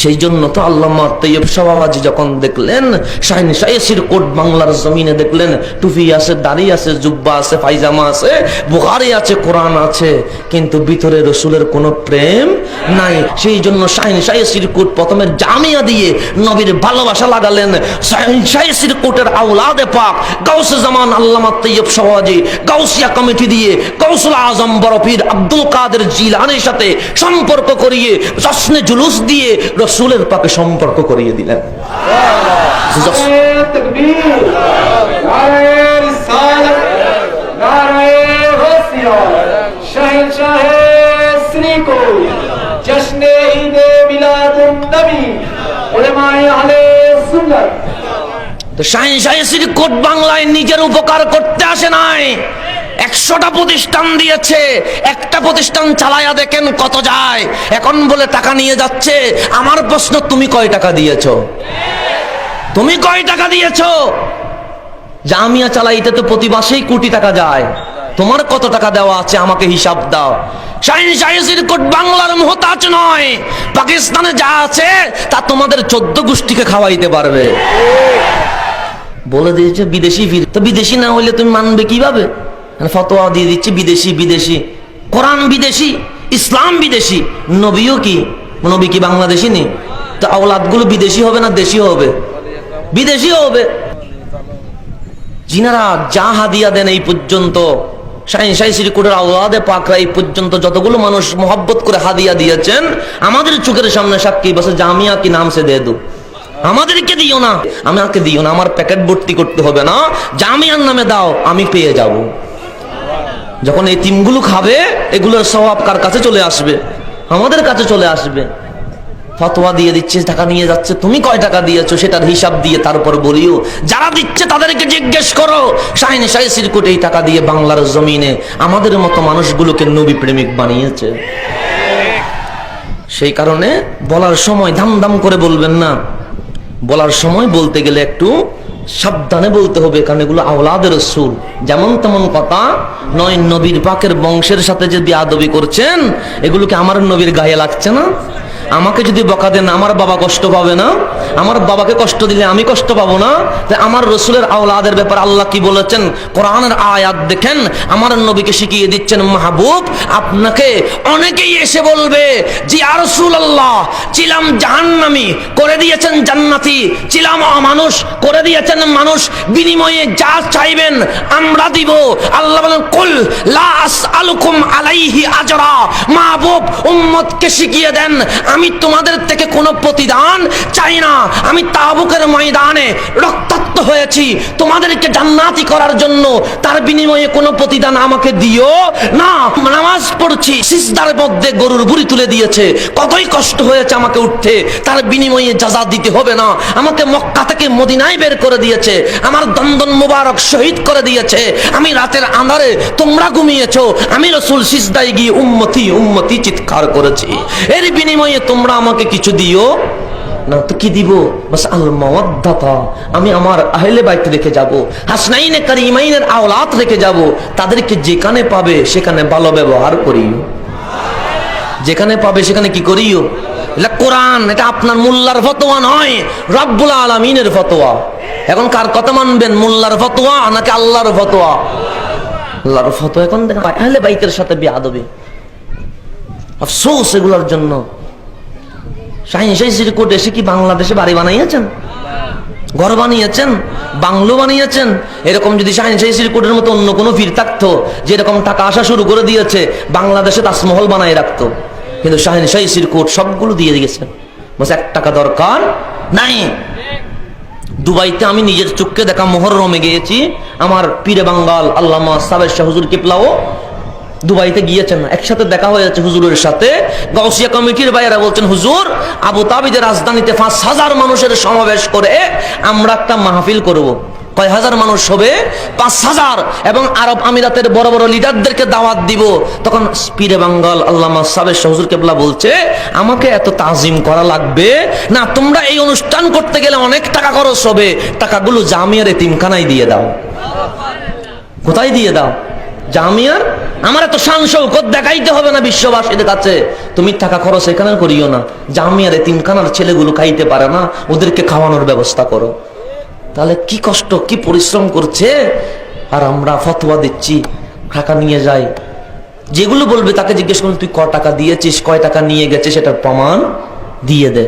সেই জন্য তো আল্লামা তৈয়ব সবাবাজি যখন দেখলেন শাহিন শাহেসির কোট বাংলার জমিনে দেখলেন, টুপি আছে, দাড়ি আছে, জুব্বা আছে, পায়জামা আছে, বুখারি আছে, কোরআন আছে, কিন্তু ভিতরে রসুলের কোনো প্রেম নাই। সেই জন্য শাহিন শাহেসির কোট প্রথমে জামিয়া দিয়ে নবীর ভালোবাসা লাগালেন। শাহিন শাহেসির কোটের আউলাদে পাক গাউসে জামান আল্লামা তৈয়ব সবাবাজি গাউসিয়া কমিটি দিয়ে গাউসুল আজম বরফির আব্দুল কাদের জিলানের সাথে সম্পর্ক করিয়ে জশ্নে জুলুস দিয়ে রসুলের পাকে সম্পর্ক করিয়ে দিলেন। শাহিন শাহিন শ্রী কোট বাংলায় নিজের উপকার করতে আসে নাই। একশোটা প্রতিষ্ঠান দিয়েছে, একটা প্রতিষ্ঠান চালায়া দেখেন কত যায়। এখন বলে টাকা নিয়ে যাচ্ছে, আমার প্রশ্ন, তুমি কয় টাকা দিয়েছ? তুমি কয় টাকা দিয়েছ? জামিয়া চালাইতে তো প্রতি মাসেই কোটি টাকা যায়। তোমার কত টাকা দেওয়া আছে, আমাকে হিসাব দাও। বাংলার মোহতাজ নয়। পাকিস্তানে যা আছে, তা তোমাদের চোদ্দ গোষ্ঠীকে খাওয়াইতে পারবে। বলে দিয়েছে বিদেশি তো বিদেশি না হইলে তুমি মানবে কীভাবে? ফতোয়া দিয়ে দিচ্ছে, বিদেশি বিদেশি। কোরআন বিদেশি, ইসলাম বিদেশি। নবীও কি? নবী কি বাংলাদেশি নেই তো আওলাদগুলো বিদেশি হবে না দেশি হবে? বিদেশি হবে। জিনারা যা হাদিয়া দেন এই পর্যন্ত, শাহিন শাহী শ্রীকুটের আওলাদে পাকরা এই পর্যন্ত যতগুলো মানুষ মোহব্বত করে হাদিয়া দিয়েছেন, আমাদের চোখের সামনে সাক্ষী, বসে জামিয়া কি নাম সে দে দু আমাদেরকে দিও না। আমাকে দিও না, আমার প্যাকেট ভর্তি করতে হবে না। জামিয়ার নামে দাও, আমি পেয়ে যাব। যখন এই তিনগুলো খাবে, এগুলোর স্বভাব কার কাছে চলে আসবে? আমাদের কাছে চলে আসবে। ফতোয়া দিয়ে দিচ্ছে, টাকা নিয়ে যাচ্ছে। তুমি কয় টাকা দিয়েছ সেটার হিসাব দিয়ে তারপর বলিও, যারা দিচ্ছে তাদেরকে জিজ্ঞেস করো। শাহিন শাহী সিরকুট এই টাকা দিয়ে বাংলার জমিনে আমাদের মতো মানুষগুলোকে নবী প্রেমিক বানিয়েছে। সেই কারণে বলার সময় দাম দাম করে বলবেন না। বলার সময় বলতে গেলে একটু সাবধানে বলতে হবে, কারণ এগুলো আওলাদের সুর যেমন তেমন কথা নয়, নবীর পাকের বংশের সাথে যে বিয়াদবি করছেন, এগুলোকে আমার নবীর গায়ে লাগছে না? আমাকে যদি বকা দেন, আমার বাবা কষ্ট পাবে না? আমার বাবাকে কষ্ট দিলে আমি কষ্ট পাবো না? আমার রসুলের আওলাদের ব্যাপার আল্লাহ কি বলেছেন? কোরআনের আয়াত দেখেন, আমার নবীকে শিখিয়ে দিচ্ছেন, মাহবুব, আপনাকে অনেকেই এসে বলবে যে আর আল্লাহ ছিলাম জাহান্নামি, করে দিয়েছেন জান্নাতি। ছিলাম মানুষ করে দিয়েছেন মানুষ। বিনিময়ে যা চাইবেন, আমরা দিব। আল্লাহ বলেন, কুল লা আলাইহি আজরা। মাহবুব, উম্মতকে শিখিয়ে দেন আমি তোমাদের থেকে কোনো প্রতিদান চাই না। আমি তাবুকের ময়দানে রক্তাক্ত হয়েছি। তোমাদেরকে জান্নাতি করার জন্য তার বিনিময়ে কোনো প্রতিদান আমাকে দিও না। নামাজ পড়ছি, সিজদার মধ্যে গরুর বুড়ি তুলে দিয়েছে। কতই কষ্ট হয়েছে আমাকে উঠতে। তার বিনিময়ে যাজা দিতে হবে না। আমাকে মক্কা থেকে মদিনায় বের করে দিয়েছে। আমার দন্দন মুবারক শহীদ করে দিয়েছে। আমি রাতের আন্ধারে তোমরা ঘুমিয়েছো। আমি রসুল সিজদায় গিয়ে উম্মতি উম্মতি চিৎকার করেছি। এর বিনিময়ে তোমরা আমাকে কিছু দিও? না, তো কি দিব? বাস আল মাওয়াদ্দাতা আমি আমার আহলে বাইতে রেখে যাব। হাসনাইনে কারিমাইনের আওলাত রেখে যাব। তাদেরকে যেখানে পাবে, সেখানে ভালো ব্যবহার করিও। যেখানে পাবে, সেখানে কি করিও? এটা কোরআন, এটা আপনার মোল্লার ফতোয়া নয়, রব্বুল আলমিনের ফতোয়া। এখন কার কথা মানবেন? মোল্লার ফতোয়া নাকি আল্লাহর ফতোয়া? আল্লাহর ফতোয়া এখন দেখেন, আহলে বাইতের সাথে বিয়াদবে। আফসোস এগুলোর জন্য। শাহিন শাহী সিরিকোট এসে কি বাংলাদেশে বাড়ি বানাইয়েছেন ঘর বানিয়েছেন? বাংলো বানিয়েছেন? এরকম যদি শাহিন মতো অন্য কোনো ফির থাকতো যে এরকম টাকা আসা শুরু করে দিয়েছে, বাংলাদেশে তাজমহল বানাই রাখতো। কিন্তু শাহিন শাহী সিরিকোট সবগুলো দিয়ে দিয়েছেন। বস এক টাকা দরকার নাই। দুবাইতে আমি নিজের চোখকে দেখা মোহরমে গিয়েছি। আমার পীরে বাঙ্গাল আল্লামা সাবের শাহ হুজুর কিপলাও দুবাইতে গিয়েছেন একসাথে দেখা হয়ে যাচ্ছে হুজুরের সাথে। গাউসিয়া কমিটির বাইরা বলছেন, হুজুর, আবু তাবিদের রাজধানীতে পাঁচ হাজার মানুষের সমাবেশ করে আমরা একটা মাহফিল করব। কয় হাজার মানুষ হবে? পাঁচ হাজার। এবং আরব আমিরাতের বড় বড় লিডারদেরকে দাওয়াত দিব। তখন পীরে বাঙ্গাল আল্লামা সাবের হুজুর কেবলা বলছে, আমাকে এত তাজিম করা লাগবে? না, তোমরা এই অনুষ্ঠান করতে গেলে অনেক টাকা খরচ হবে। টাকাগুলো জামিয়ার এতিমখানায় দিয়ে দাও। কোথায় দিয়ে দাও? জামিয়ার আমার এত শান শৌকত দেখাইতে হবে না বিশ্ববাসীদের কাছে? তুমি টাকা খরচ এখানে করিও না। জামিয়ার তিনখানার ছেলেগুলো খাইতে পারে না, ওদেরকে খাওয়ানোর ব্যবস্থা করো। তাহলে কি কষ্ট, কি পরিশ্রম করছে? আর আমরা ফতোয়া দিচ্ছি, টাকা নিয়ে যাই। যেগুলো বলবে তাকে জিজ্ঞেস করুন, তুই ক টাকা দিয়েছিস, কয় টাকা নিয়ে গেছে, সেটার প্রমাণ দিয়ে দে।